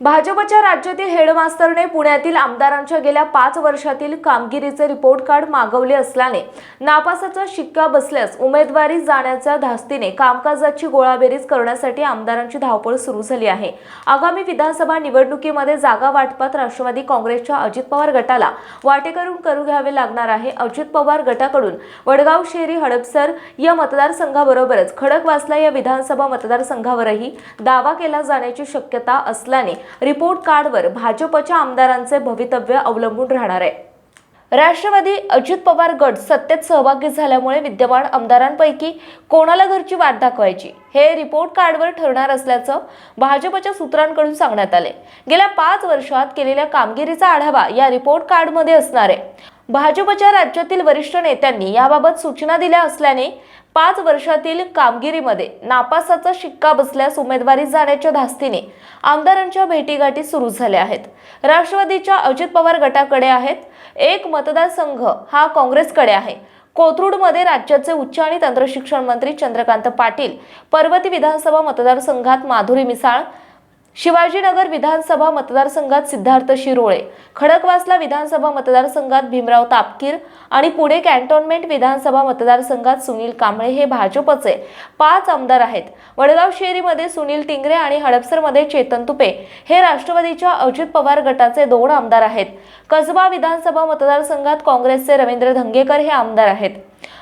भाजपच्या राज्यातील हेडमास्तरने पुण्यातील आमदारांच्या गेल्या पाच वर्षातील कामगिरीचे रिपोर्ट कार्ड मागवले असल्याने नापासाचा शिक्का बसल्यास उमेदवारी जाण्याच्या धास्तीने कामकाजाची गोळाबेरीज करण्यासाठी आमदारांची धावपळ सुरू झाली आहे. आगामी विधानसभा निवडणुकीमध्ये जागा वाटपात राष्ट्रवादी काँग्रेसच्या अजित पवार गटाला वाटेकरून करू घ्यावे लागणार आहे. अजित पवार गटाकडून वडगाव शेरी हडपसर या मतदारसंघाबरोबरच खडकवासला या विधानसभा मतदारसंघावरही दावा केला जाण्याची शक्यता असल्याने रिपोर्ट कार्डवर भाजपच्या आमदारांचे भवितव्य अवलंबून राहणार आहे. राष्ट्रवादी अजित पवार गट सत्तेत सहभागी झाल्यामुळे विद्यमान आमदारांपैकी कोणाला घरची वाट दाखवायची हे रिपोर्ट कार्डवर ठरणार असल्याचं भाजपच्या सूत्रांकडून सांगण्यात आले. गेल्या पाच वर्षात केलेल्या कामगिरीचा आढावा या रिपोर्ट कार्डमध्ये असणार आहे. भाजपच्या राज्यातील वरिष्ठ नेत्यांनी याबाबत सूचना दिल्या असल्याने पाच वर्षातील कामगिरीमध्ये नापासाचा शिक्का बसल्यास उमेदवारी जाण्याच्या धास्तीने आमदारांच्या भेटीगाठी सुरू झाल्या आहेत. राष्ट्रवादीच्या अजित पवार गटाकडे आहेत. एक मतदारसंघ हा काँग्रेसकडे आहे. कोथरूडमध्ये राज्याचे उच्च आणि तंत्रशिक्षण मंत्री चंद्रकांत पाटील पर्वती विधानसभा मतदारसंघात माधुरी मिसाळ शिवाजीनगर विधानसभा मतदारसंघात सिद्धार्थ शिरोळे खडकवासला विधानसभा मतदारसंघात भीमराव तापकीर आणि पुणे कॅन्टोन्मेंट विधानसभा मतदारसंघात सुनील कांबळे हे भाजपचे पाच आमदार आहेत. वडगाव शेरीमध्ये सुनील टिंगरे आणि हडपसरमध्ये चेतन तुपे हे राष्ट्रवादीच्या अजित पवार गटाचे दोन आमदार आहेत. कसबा विधानसभा मतदारसंघात काँग्रेसचे रवींद्र धंगेकर हे आमदार आहेत.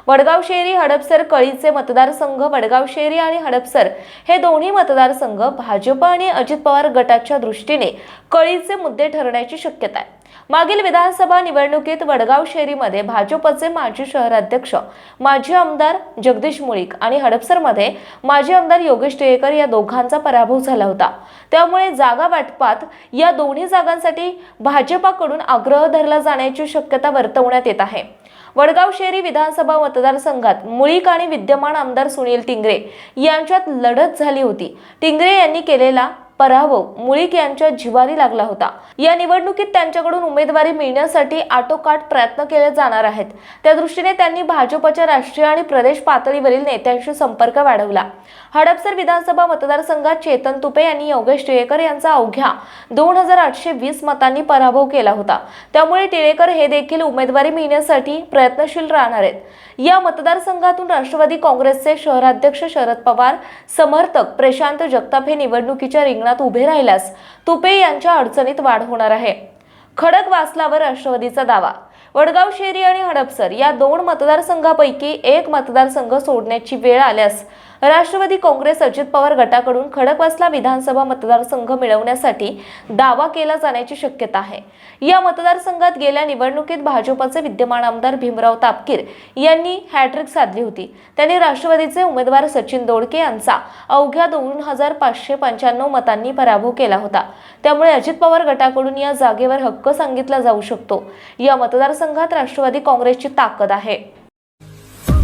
वडगाव शेरी हडपसर कळीचे मतदारसंघ वडगाव शेरी आणि हडपसर हे दोन्ही मतदारसंघ भाजप आणि अजित पवार गटाच्या दृष्टीने कळीचे मुद्दे ठरण्याची शक्यता आहे. मागील विधानसभा निवडणुकीत वडगाव शेरीमध्ये भाजपचे माजी शहराध्यक्ष माजी आमदार जगदीश मुळीक आणि हडपसरमध्ये माजी आमदार योगेश टिळेकर या दोघांचा पराभव झाला होता. त्यामुळे जागा वाटपात या दोन्ही जागांसाठी भाजपाकडून आग्रह धरला जाण्याची शक्यता वर्तवण्यात येत आहे. वडगाव शेरी विधानसभा मतदारसंघात मुळीक आणि विद्यमान आमदार सुनील टिंगरे यांच्यात लढत झाली होती. टिंगरे यांनी केलेला पराभव मुळीक यांच्या जिवारी लागला होता. या निवडणुकीत त्यांच्याकडून उमेदवारी मिळण्यासाठी आटोकाट प्रयत्न केले जाणार आहेत. त्या दृष्टीने त्यांनी भाजपच्या राष्ट्रीय आणि प्रदेश पातळीवरील नेत्यांशी संपर्क वाढवला. हडपसर विधानसभा मतदारसंघात चेतन तुपे यांनी योगेश टिळेकर यांचा अवघ्या दोन हजार आठशे वीस मतांनी पराभव केला होता. त्यामुळे टिळेकर हे देखील उमेदवारी मिळण्यासाठी प्रयत्नशील राहणार आहेत. या मतदारसंघातून राष्ट्रवादी काँग्रेसचे शहराध्यक्ष शरद पवार समर्थक प्रशांत जगताप हे निवडणुकीच्या रिंग रिंगणात उभे राहिल्यास तुपे यांच्या अडचणीत वाढ होणार आहे. खडक वासलावर राष्ट्रवादीचा दावा. वडगाव शेरी आणि हडपसर या दोन मतदारसंघापैकी एक मतदारसंघ सोडण्याची वेळ आल्यास राष्ट्रवादी काँग्रेस अजित पवार गटाकडून खडकवासला विधानसभा मतदारसंघ मिळवण्यासाठी दावा केला जाण्याची शक्यता आहे. या मतदारसंघात गेल्या निवडणुकीत भाजपचे विद्यमान आमदार भीमराव तापकीर यांनी हॅट्रिक साधली होती. त्यांनी राष्ट्रवादीचे उमेदवार सचिन दोडके यांचा अवघ्या दोन हजार पाचशे पंच्याण्णव मतांनी पराभव केला होता. त्यामुळे अजित पवार गटाकडून या जागेवर हक्क सांगितला जाऊ शकतो. या मतदारसंघात राष्ट्रवादी काँग्रेसची ताकद आहे.